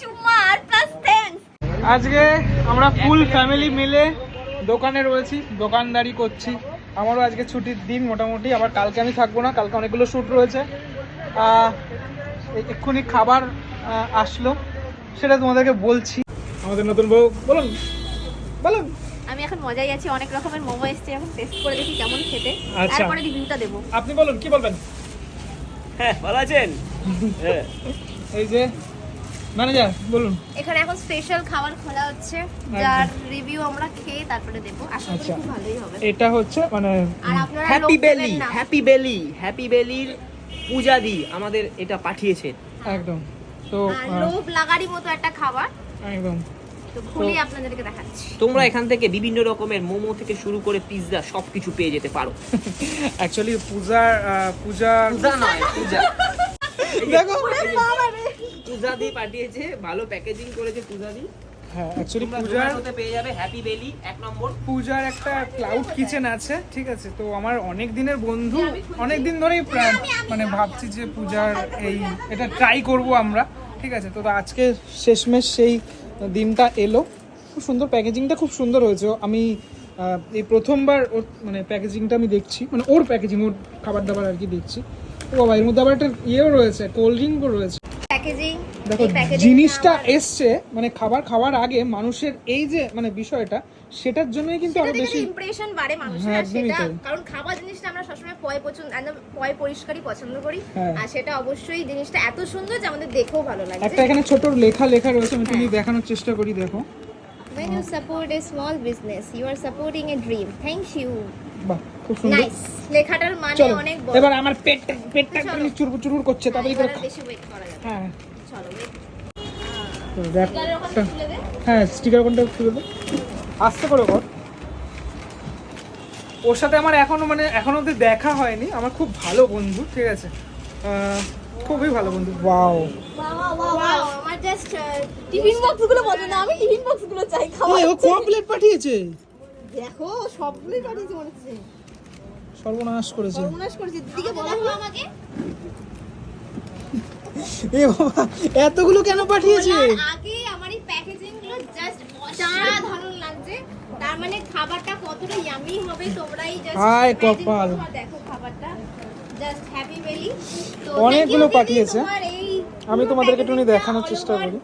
চুম্মা plus thanks আজকে আমরা ফুল ফ্যামিলি মিলে দোকানে রয়েছি দোকানদারি করছি। আমারও আজকে ছুটির দিন মোটামুটি আবার কালকে আমি থাকব না কালকে অনেকগুলো শ্যুট রয়েছে। এক্ষুনি খাবার আসলো সেটা তোমাদেরকে বলছি। আমাদের নতুন বউ বলুন বলুন। আমি এখন মজাই আছি অনেক রকমের মোমো এসছে এখন টেস্ট করে দেখি কেমন খেতে। আচ্ছা। তারপরে রিভিউটা দেবো। আপনি বলুন কি বলবেন? হ্যাঁ ভালো আছেন? হ্যাঁ। এই যে ম্যানেজার বলুন। এখানে এখন স্পেশাল খাবার খোলা হচ্ছে যার রিভিউ আমরা খেয়ে তারপরে দেবো। আশা করি আচ্ছা। খুব ভালোই হবে। এটা হচ্ছে মানে happy belly happy belly happy বেলির পূজা দি আমাদের এটা পাঠিয়েছে। একদম। তো আর লোভ লাগারই মতো একটা খাবার। একদম। তো খুলে তোমরা এখান থেকে বিভিন্ন রকমের মোমো থেকে শুরু করে পিৎজা সবকিছু পেয়ে যেতে পারো। অ্যাকচুয়ালি পূজার পূজা পূজা নয় পূজা। দেখো পূজা দি পাঠিয়েছে ভালো প্যাকেজিং করেছে পূজা দি হ্যাঁ অ্যাকচুয়ালি পূজার জোম্যাটোতে পেয়ে যাবে হ্যাপি বেলি এক নম্বর। পূজার একটা ক্লাউড কিচেন আছে ঠিক আছে? তো আমার অনেক দিনের বন্ধু অনেক দিন ধরেই মানে ভাবছি যে পূজার এই এটা ট্রাই করব আমরা ঠিক আছে? তো আজকে শেষমেশ সেই দিনটা এলো। খুব সুন্দর প্যাকেজিংটা খুব সুন্দর হয়েছে। আমি এই প্রথমবার ওর মানে প্যাকেজিংটা আমি দেখছি মানে ওর প্যাকেজিং ওর খাবার দাবার আর কি দেখছি। ও বাবা এর মধ্যে আবার একটা ইয়েও রয়েছে কোল্ড ড্রিঙ্কও রয়েছে। প্যাকেজিং দেখো জিনিসটা এসছে মানে খাবার খাওয়ার আগে মানুষের এই যে মানে বিষয়টা সেটার জন্যই কিন্তু আরও বেশি ইমপ্রেশন বাড়ে মানুষের হ্যাঁ, আর সেটা কারণ খাবার জিনিসটা আমরা সবসময় পয় পছন্দ পয় পরিষ্কারই পছন্দ করি। হ্যাঁ। আর সেটা অবশ্যই জিনিসটা এত সুন্দর যে আমাদের দেখেও ভালো লাগে একটা এখানে ছোট লেখা লেখা রয়েছে আমি তুমি দেখানোর চেষ্টা করি দেখো। When you support a small business, you are supporting a dream. Thank you. বাহ খুব সুন্দর। লেখাটার মানে অনেক বড়। এবার আমার পেটটা পেটটা চুরপুর চুরপুর করছে করে বেশি ওয়েট করা যাবে হ্যাঁ। হ্যাঁ স্টিকার কোনটা তুলে দে। আস্তে করে কর। ওর সাথে আমার এখনও মানে এখনও অব্দি দেখা হয়নি। আমার খুব ভালো বন্ধু ঠিক আছে? খুবই ভালো বন্ধু। ওয়াও আমার জাস্ট টিফিন আমি টিফিন চাই খাওয়া ও কমপ্লিট পাঠিয়েছে? দেখো সবগুলোই পাঠিয়েছে মনে হচ্ছে। সর্বনাশ করেছে। সর্বনাশ করেছে। দিদিকে বলো আমাকে। এ বাবা এতগুলো কেন পাঠিয়েছে? আগে আমার এই প্যাকেজিংগুলো জাস্ট অসাধারণ লাগছে। তার মানে খাবারটা কতটা ইয়ামি হবে তোমরাই জাস্ট হায় কপাল। দেখো খাবারটা জাস্ট হ্যাপি বেলি অনেকগুলো পাঠিয়েছে। আমি তোমাদেরকে একটুখানি দেখানোর চেষ্টা করি।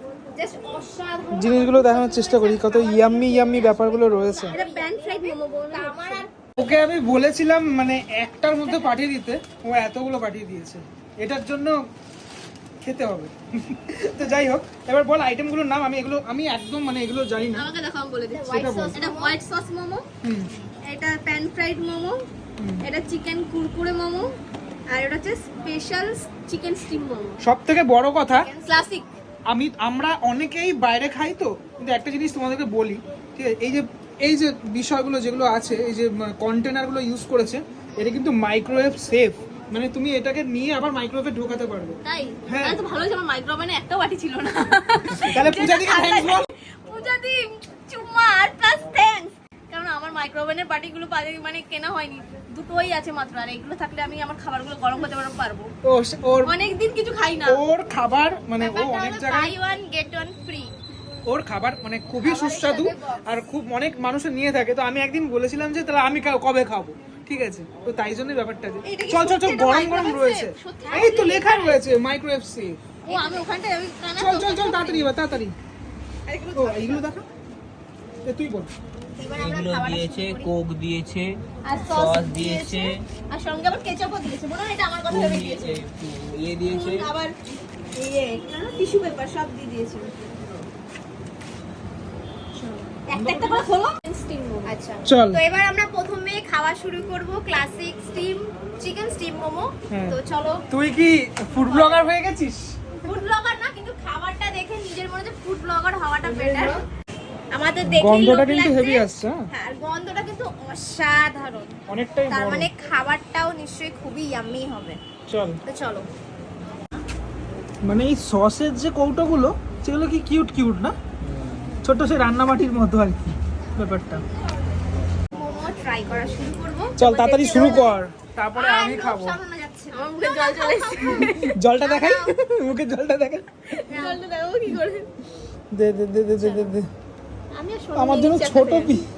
জিনিসগুলো দেখানোর চেষ্টা করি কত ইয়াম্মি ইয়াম্মি ব্যাপারগুলো রয়েছে। এটা প্যান ফ্রাইড মোমো বলব আমার আর ওকে আমি বলেছিলাম মানে একটার মধ্যে পাঠিয়ে দিতে ও এতগুলো পাঠিয়ে দিয়েছে। এটার জন্য খেতে হবে। তো যাই হোক এবার বল আইটেমগুলোর নাম আমি এগুলো আমি একদম মানে এগুলো জানি না। আমাকে দেখো আমি বলে দিচ্ছি। সেটা বল। এটা হোয়াইট সস মোমো হুম। এটা প্যান ফ্রাইড মোমো এটা চিকেন কুরকুরে মোমো আর এটা হচ্ছে স্পেশাল চিকেন স্টিম মোমো। সব থেকে বড় কথা ক্লাসিক আমি আমরা অনেকেই বাইরে খাই তো কিন্তু একটা জিনিস তোমাদেরকে বলি ঠিক আছে এই যে এই যে বিষয়গুলো যেগুলো আছে এই যে কন্টেনারগুলো ইউজ করেছে এটা কিন্তু মাইক্রোওয়েভ সেফ মানে তুমি এটাকে নিয়ে আবার মাইক্রোওয়েভে ঢোকাতে পারবে। তাই? হ্যাঁ। তো ভালো আমার মাইক্রোওভেনে একটাও বাটি ছিল না। তাহলে পূজা দিকে থ্যাঙ্কস বল? পূজা দি চুম্মা আর প্লাস থ্যাঙ্কস কারণ আমার মাইক্রোওভেনের বাটিগুলো বাজে- মানে কেনা হয়নি। দুটোই আছে মাত্র আর এগুলো থাকলে আমি আমার খাবারগুলো গরম করতে পারব পারব। তো সে- ওর কিছু খাই না। ওর খাবার মানে ও অনেক জায়গায় buy one get one free ওর খাবার মানে খুবই সুস্বাদু আর খুব অনেক মানুষের নিয়ে থাকে। তো আমি একদিন বলেছিলাম যে তাহলে আমি কবে খাব? ঠিক আছে। তো তাই জন্যই ব্যাপারটা যে চল চল চল গরম গরম রয়েছে। এই তো লেখা রয়েছে মাইক্রোওয়েভ সেফ ও আমি ওখানটায় আমি কানা চল চল চল তাড়াতাড়ি এবার তাড়াতাড়ি। ও এইগুলো দেখা? এ তুই বল। এগুলো দিয়েছে কোক দিয়েছে আর সস দিয়েছে আর সঙ্গে আবার কেচাপও দিয়েছে। মনে হয় এটা আমার কথা নুন ভেবে দিয়েছে দিয়েছে। ইয়ে দিয়েছে। আবার ইয়ে টিস্যু পেপার সব দিয়ে দিয়েছে। একটা একটা করে খোলো। স্টিম মোমো। আচ্ছা। চল। তো এবার আমরা প্রথমে খাওয়া শুরু করব classic steam chicken steam momo. হ্যাঁ। তো চলো। তুই কি ফুড ব্লগার হয়ে গেছিস? ফুড ব্লগার না কিন্তু খাবারটা দেখে নিজের মনে হচ্ছে ফুড ব্লগার হওয়াটা বেটার আমাদের দেখে গন্ধটা কিন্তু হেভি আসছে হ্যাঁ? হ্যাঁ গন্ধটা কিন্তু অসাধারণ। অনেকটাই তার মানে খাবারটাও নিশ্চয়ই খুবই ইয়াম্মি হবে। চল। তো চলো। মানে এই সসের যে কৌটোগুলো সেগুলো কি কিউট কিউট না? ছোট সে রান্নাবাটির মতো আর কি। ব্যাপারটা। ট্রাই করা শুরু করব। চল তাড়াতাড়ি শুরু কর। তারপরে আমি খাব। জলটা দেখাই মুখে জলটা দেখাই। জলটা দেখাবো কি করে? দে দে দে আমার জন্য ছোট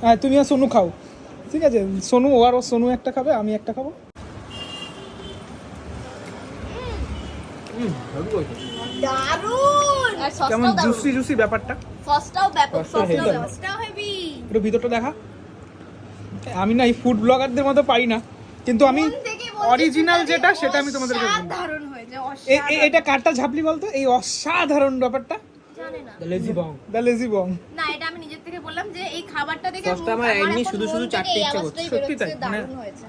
হ্যাঁ তুমি আর সোনু খাও। ঠিক আছে? সোনু ও আর ও সোনু একটা খাবে আমি একটা খাব। দারুণ। কেমন জুসি জুসি ব্যাপারটা? সসটাও ব্যাপক সসটাও সসটাও হেভি একটু ভিতরটা দেখা। আমি না এই ফুড ব্লগারদের মতো পারি না কিন্তু আমি অরিজিনাল যেটা সেটা আমি তোমাদেরকে হয়েছে এ- এটা কারটা ঝাপলি বলতো? এই অসাধারণ ব্যাপারটা। না। Lazy Bong the lazy Bong এটা আমি নিজের থেকে বললাম যে এই খাবারটা দেখে আমার এমনি শুধু শুধু থেকে চাটতে ইচ্ছে করছে। সত্যি তাই, মানে- দারুণ হয়েছে।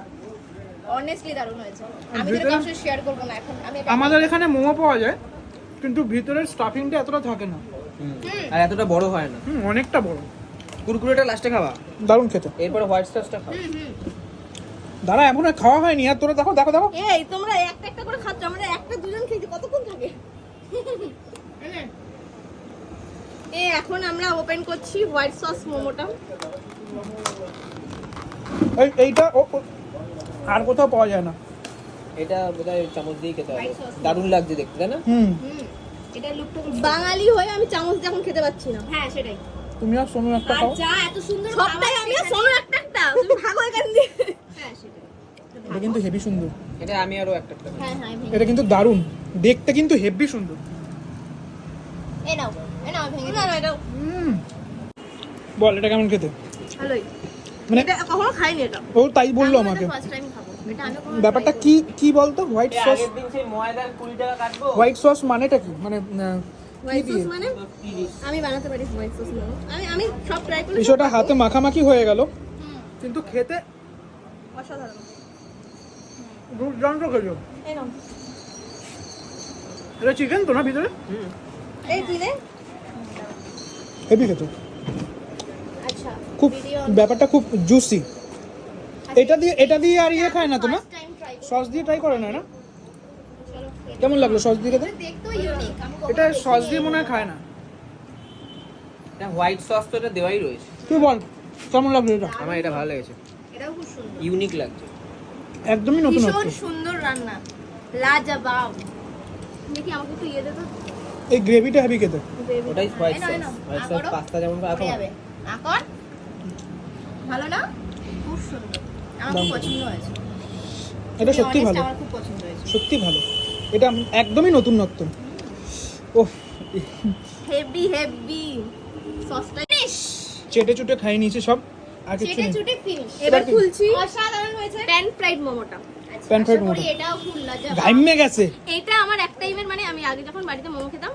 অনেস্টলি দারুণ হয়েছে। আমি তো কাউকে শেয়ার করব না এখন আমি আমাদের এখানে মোমো পাওয়া যায় কিন্তু ভিতরের স্টাফিংটা এতটা থাকে না। আর এতটা বড় হয় না। হুম অনেকটা বড়। কুরকুরেটা লাস্টে খাওয়া দারুণ খেতে। এরপরে হোয়াইট সসটা খাওয়া। দাঁড়া এখন আর খাওয়া হয়নি। আর তোরা দেখো দেখো দেখো। এই তোমরা একটা একটা করে খাচ্ছ। আমরা একটা দুজন খেয়েছি কতক্ষণ থাকে। এ এখন আমরা ওপেন করছি হোয়াইট সস মোমোটা। এই এইটা ও আর কোথাও পাওয়া যায় না। এটা বোধহয় চামচ দিয়ে খেতে হবে। দারুণ লাগছে দেখতে তাই না? হুম। এটা লুকটা বাঙালি হয়ে আমি চামচ দিয়ে এখন খেতে পাচ্ছি না। হ্যাঁ সেটাই। তুমি আর সোনু একটা খাও। যা এত সুন্দর সবটাই আমি আর একটা একটা। তুমি ভাগো এখান দিয়ে হ্যাঁ সেটাই। এটা কিন্তু হেভি সুন্দর। এটা আমি আরও একটা একটা হ্যাঁ হ্যাঁ এটা কিন্তু দারুণ। দেখতে কিন্তু হেভি সুন্দর। এ নাও এ নাও ভেঙে না না এটা হুম। বল এটা কেমন খেতে? ভালোই। মানে এটা কখনো খাইনি এটা। ও তাই বলল আমাকে। ফার্স্ট টাইম ব্যাপারটা কি কি বলতো? হোয়াইট সস হোয়াইট সস মানেটা কি? মানে? মানে? তিরিশ। আমি বানাতে পারি হোয়াইট সস মোমো আমি আমি সব ট্রাই করি বিষয়টা হাতে মাখামাখি হয়ে গেল। কিন্তু খেতে অসাধারণ। দুর্দান্ত খেলো এটা চিকেন তো না ভিতরে? এই তুই হেভি খেতে। আচ্ছা খুব ব্যাপারটা খুব জুসি এটা দিয়ে এটা দিয়ে আর ইয়ে খায় না তো না? সস দিয়ে ট্রাই করে না না? কেমন লাগল সস দিয়ে এটা সস দিয়ে মনে হয় খায় না। হোয়াইট সস তো এটা দেওয়াই রয়েছে। তুই বল কেমন লাগল এটা? আমার এটা ভালো লেগেছে। এটাও খুব সুন্দর। ইউনিক লাগছে। একদমই নতুন ভীষণ সুন্দর রান্না। লাজবাব। দেখি আমাকে একটু ইয়ে দে তো? এই গ্রেভিটা হেভি খেতে। ওটাই white sauce white sauce pasta যেমন রাখো ভালো না? খুব সুন্দর। আমার খুব পছন্দ হয়েছে। এটা সত্যি ভালো। আমার খুব পছন্দ হয়েছে। সত্যি ভালো। এটা একদমই নতুন নতুন। ও হেভি হেভি সসটা ফিনিশ চেটে চুটে খাই নিয়েছে সব। আর কিছু চেটে চুটে ফিনিশ এবার খুলছি। অসাধারণ হয়েছে। প্যান ফ্রাইড মোমোটা আশা করি momo। এটাও খুব লাজবাব ঘাইমে গেছে। এটা আমার এক টাইমের মানে আমি আগে যখন বাড়িতে মোমো খেতাম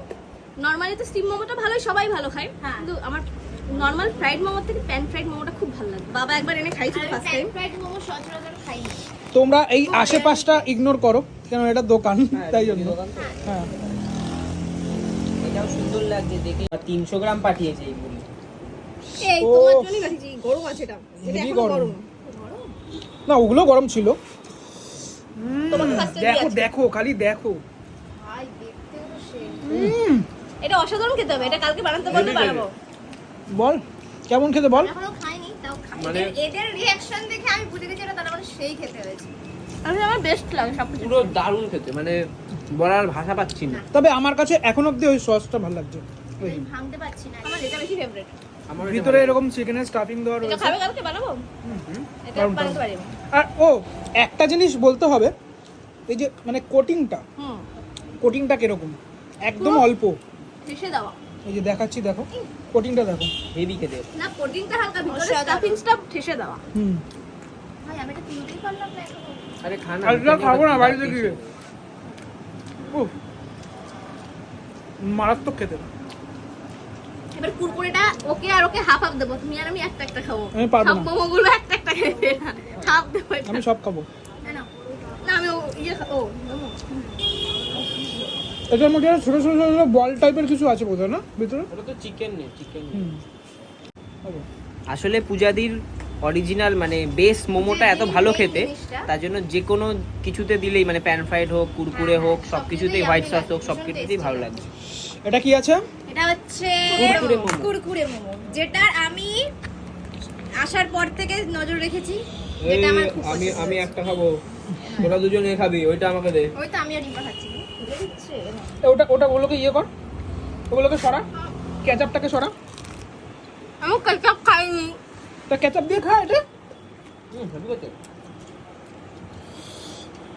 নর্মালি তো স্টিম মোমোটা ভালোই সবাই ভালো খায়। কিন্তু আমার নর্মাল ফ্রাইড মোমোর থেকে প্যান ফ্রাইড মোমোটা খুব ভালো লাগে। বাবা একবার এনে খাইছিল ফার্স্ট টাইম ফ্রাইড মোমো সচরাচর খাইনি তোমরা এই আশেপাশটা ইগনোর করো কেন এটা দোকান হ্যাঁ, তাই জন্য। দোকান হ্যাঁ। এটাও সুন্দর লাগছে দেখে। তিনশো গ্রাম পাঠিয়েছে এই মুড়ি। এই। তোমার জন্যই পাঠিয়েছি গরম আছে এটা। এটা এখনও গরম। গরম। না ওগুলো গরম ছিল। দেখো দেখো খালি দেখো। ভাই দেখতেও তো সেই উম, এটা অসাধারণ খেতে হবে। এটা কালকে বানাতে বললে Heavy বানাবো। বল কেমন খেতে বল? খাইনি তাও মানে- এদের- এদের রিঅ্যাকশন দেখে আমি বুঝে গেছি এটা তারা মানে সেই খেতে হয়েছে। আমি আমার বেস্ট লাগে সবকিছু পুরো দারুণ খেতে মানে বলার ভাষা পাচ্ছি না। তবে আমার কাছে এখন অব্দি ওই সসটা ভালো লাগছে। ভাঙতে পারছি না। আমার এটা বেশি ফেভারিট আমার ভিতরে এরকম চিকেনের স্টাফিং দেওয়া রয়েছে। খাবে কালকে বানাবো? এটা বানাতে পারি আর ও একটা জিনিস বলতে হবে এই যে মানে কোটিংটা কোটিংটা কীরকম? একদম অল্প। দেওয়া। এই যে দেখাচ্ছি দেখো। কোটিংটা দেখো। হেভি খেতে। না প্রোটিনটা হালকা ভিতরে স্টাফিংসটা ঠেসে দেওয়া। হুম। ভাই আমি এটা কিনতেই পারলাম না এখনও। আরে খানা খাব না বাড়িতে গিয়ে উফ, মারাত্মক খেতে। এবার কুরকুরেটা ওকে আর ওকে হাফ হাফ দেবো। তুমি আর আমি একটা একটা খাব। আমি পারব সব না। মোমোগুলো একটা একটা খেতে হাফ দেবো আমি সব খাব। না, না। না আমি ও ইয়ে ও এটার মধ্যে ছোট ছোট ছোট বল টাইপের কিছু আছে বোধহয় না? ভিতরে? ওটা তো চিকেন নেই চিকেন আসলে পূজাদির অরিজিনাল মানে বেস মোমোটা এত ভালো খেতে তার জন্য যে কোনো কিছুতে দিলেই মানে প্যান ফ্রাইড হোক কুরকুরে হোক সব কিছুতেই হোয়াইট সস হোক সব কিছুতেই ভালো লাগছে। এটা কি আছে? এটা হচ্ছে কুরকুরে মোমো। যেটার আমি আসার পর থেকে নজর রেখেছি যেটা আমার খুব আমি আমি একটা খাব। ওরা দুজনে খাবি ওইটা আমাকে দে। ওই তো আমি আর খাচ্ছি। ওটা ওটা ওগুলোকে ইয়ে কর। ওগুলোকে সরা। কেচাপটাকে সরা। আমি কালচাপ খাইনি। তা কেচাপ দিয়ে খা এটা।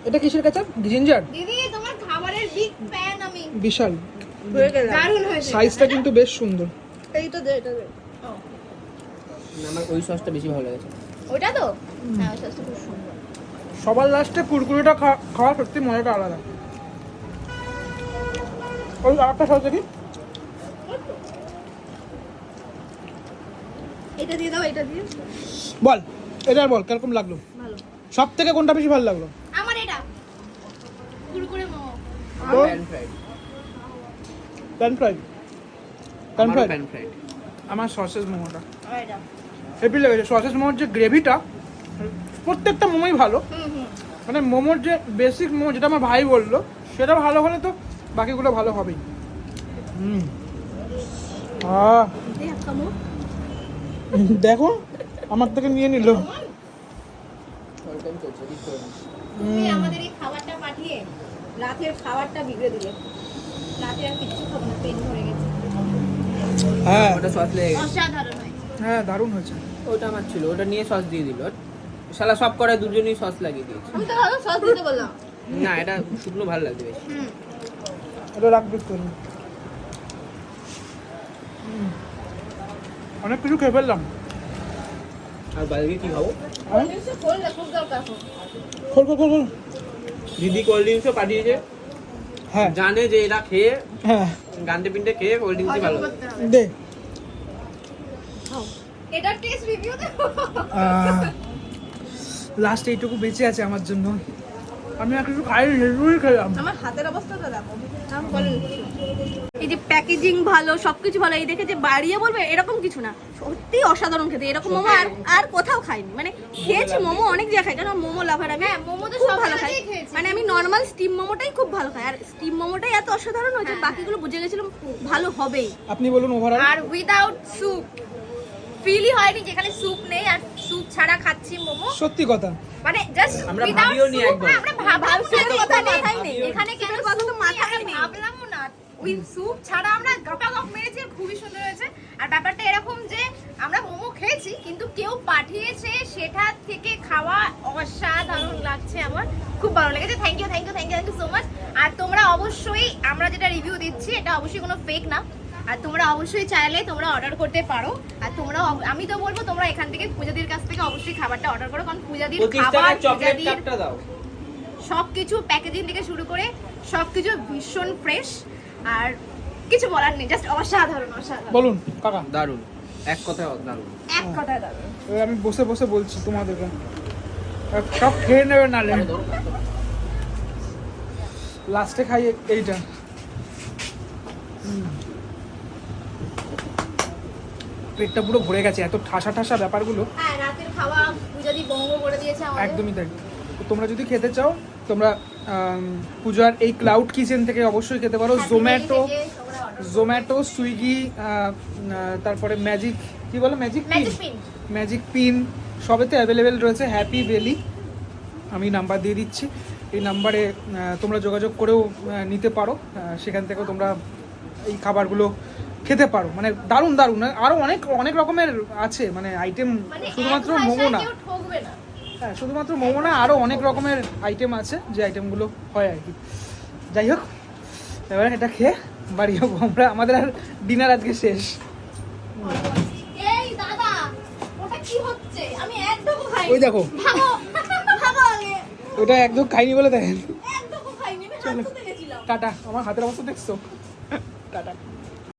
এটা কিসের কেচাপ? জিঞ্জার। দিদি তোমার খাবারের বিগ ফ্যান আমি। বিশাল। হয়ে গেল দারুণ হয়েছে। সাইজটা কিন্তু বেশ সুন্দর। এই তো দে এটা দে। আমার ওই সসটা বেশি ভালো লেগেছে। ওটা তো? হ্যাঁ ওই সসটা খুব সুন্দর। সবার লাস্টে কুরকুরিটা খাওয়া সত্যি মজাটা আলাদা। ওই আরেকটা সস দেখি। এটা দিয়ে দাও এটা দিয়ে। বল এটা বল কীরকম লাগল? ভালো। সব থেকে কোনটা বেশি ভালো লাগল? আমার এটা। Kurkure momo pan fried pan fry pan fry pan fried আমার সসেস মোমোটা। এটা। হেভি লেগেছে সসেস মোমোর যে গ্রেভিটা প্রত্যেকটা মোমোই ভালো। মানে মোমোর যে বেসিক মোমো যেটা আমার ভাই বলল সেটা ভালো হলে তো বাকিগুলো ভালো হবেই। হুম। আহ, দেখ আমার থেকে নিয়ে নিল। আমাদের এই খাবারটা পাঠিয়ে রাতের খাবারটা বিগড়ে দিলে। রাতে আর কিচ্ছু খাব না পেন ধরে গেছে। হ্যাঁ। ওটা সস লেগে গেছে। হ্যাঁ। দারুণ হয়েছে। ওটা আমার ছিল ওটা নিয়ে সস দিয়ে দিল। শালা সব করে দুজনেই সস লাগিয়ে দিয়েছে। আমি তো ভালো সস দিতে বললাম। না এটা শুকনো ভালো লাগবে বেশি। এটা রাখবি তো অনেক কিছু খেয়ে ফেললাম। আর বাইরে কি খাব? হ্যাঁ? খোল খোল খোল। দিদি কোল্ড ড্রিঙ্কসও পাঠিয়েছে। হ্যাঁ। জানে যে এরা খেয়ে হ্যাঁ। গান্ডে পিন্ডে খেয়ে কোল্ড ড্রিঙ্কসই ভালো। দে। এটার টেস্ট রিভিউ দেবো। লাস্ট এইটুকু বেঁচে আছে আমার জন্য। আমি আর কিছু খাইনি এটুকুই খেলাম। আমার হাতের অবস্থাটা দেখো এই যে প্যাকেজিং ভালো সবকিছু ভালো এই দেখে যে বাড়িয়ে বলবে এরকম কিছু না। সত্যি অসাধারণ খেতে এরকম মোমো আর আর কোথাও খাইনি। মানে খেয়েছি মোমো অনেক জায়গায় খাই কারণ মোমো লাভার আমি মোমো তো খুব ভালো খাই। মানে আমি নর্মাল স্টিম মোমোটাই খুব ভালো খাই। আর স্টিম মোমোটাই এত অসাধারণ হয়েছে বাকিগুলো বুঝে গেছিলাম ভালো হবেই। আপনি বলুন ওভারঅল আর উইদাউট স্যুপ ফিলই হয়নি যেখানে স্যুপ নেই আর স্যুপ ছাড়া খাচ্ছি মোমো। সত্যি কথা। মানে জাস্ট আমরা ভাবিও নি একবার। আমরা ভাবলাম স্যুপের কথা মাথায় নেই। এখানে কেন কথা তো মাথায় নেই। ভাবলামও না। ওই স্যুপ ছাড়া আমরা গপা গপ মেরেছি খুবই সুন্দর হয়েছে। আর ব্যাপারটা এরকম যে আমরা মোমো খেয়েছি কিন্তু কেউ পাঠিয়েছে সেটা থেকে খাওয়া অসাধারণ লাগছে আমার। খুব ভালো লেগেছে। Thank you thank you thank you thank you so much আর তোমরা অবশ্যই আমরা যেটা রিভিউ দিচ্ছি এটা অবশ্যই কোনো ফেক না। আর তোমরা অবশ্যই চাইলে তোমরা অর্ডার করতে পারো। আর তোমরা অব- আমি তো বলব তোমরা এখান থেকে পূজাদির কাছ থেকে অবশ্যই খাবারটা অর্ডার করো কারণ পূজাদির খাবার পূজাদির দাও। সবকিছু প্যাকেজিং থেকে শুরু করে সবকিছু ভীষণ ফ্রেশ আর কিছু বলার নেই জাস্ট অসাধারণ অসাধারণ। বলুন কাকা। দারুণ এক কথায় দারুণ এক কথায় এবার আমি বসে বসে বলছি তোমাদেরকে। সব খেয়ে নেবে নালে লাস্টে খাই এইটা হুম। পেটটা পুরো ভরে গেছে এত ঠাসা ঠাসা ব্যাপারগুলো। হ্যাঁ রাতের খাওয়া পূজাদি বঙ্গ করে দিয়েছে আমাদের। একদমই তাই। তোমরা যদি খেতে চাও তোমরা পূজার এই ক্লাউড কিচেন থেকে অবশ্যই খেতে পারো। জোম্যাটো জোম্যাটো সুইগি তারপরে ম্যাজিক কি বলো? ম্যাজিক পিন ম্যাজিক পিন সবেতে অ্যাভেলেবেল রয়েছে হ্যাপি ভ্যালি আমি নাম্বার দিয়ে দিচ্ছি। এই নাম্বারে তোমরা যোগাযোগ করেও নিতে পারো। সেখান থেকেও তোমরা এই খাবারগুলো খেতে পারো। মানে দারুণ দারুণ। আরও অনেক অনেক রকমের আছে মানে আইটেম মানে শুধুমাত্র মোমো না। হ্যাঁ শুধুমাত্র মোমো না আরও অনেক রকমের আইটেম আছে যে আইটেমগুলো হয় আর কি। যাই হোক এবার এটা খেয়ে বাড়ি যাব আমরা। আমাদের আর ডিনার আজকে শেষ। ওই দেখো। ওটা একদম খাইনি বলে দেখেন। টাটা আমার হাতের অবস্থা দেখছ? টাটা।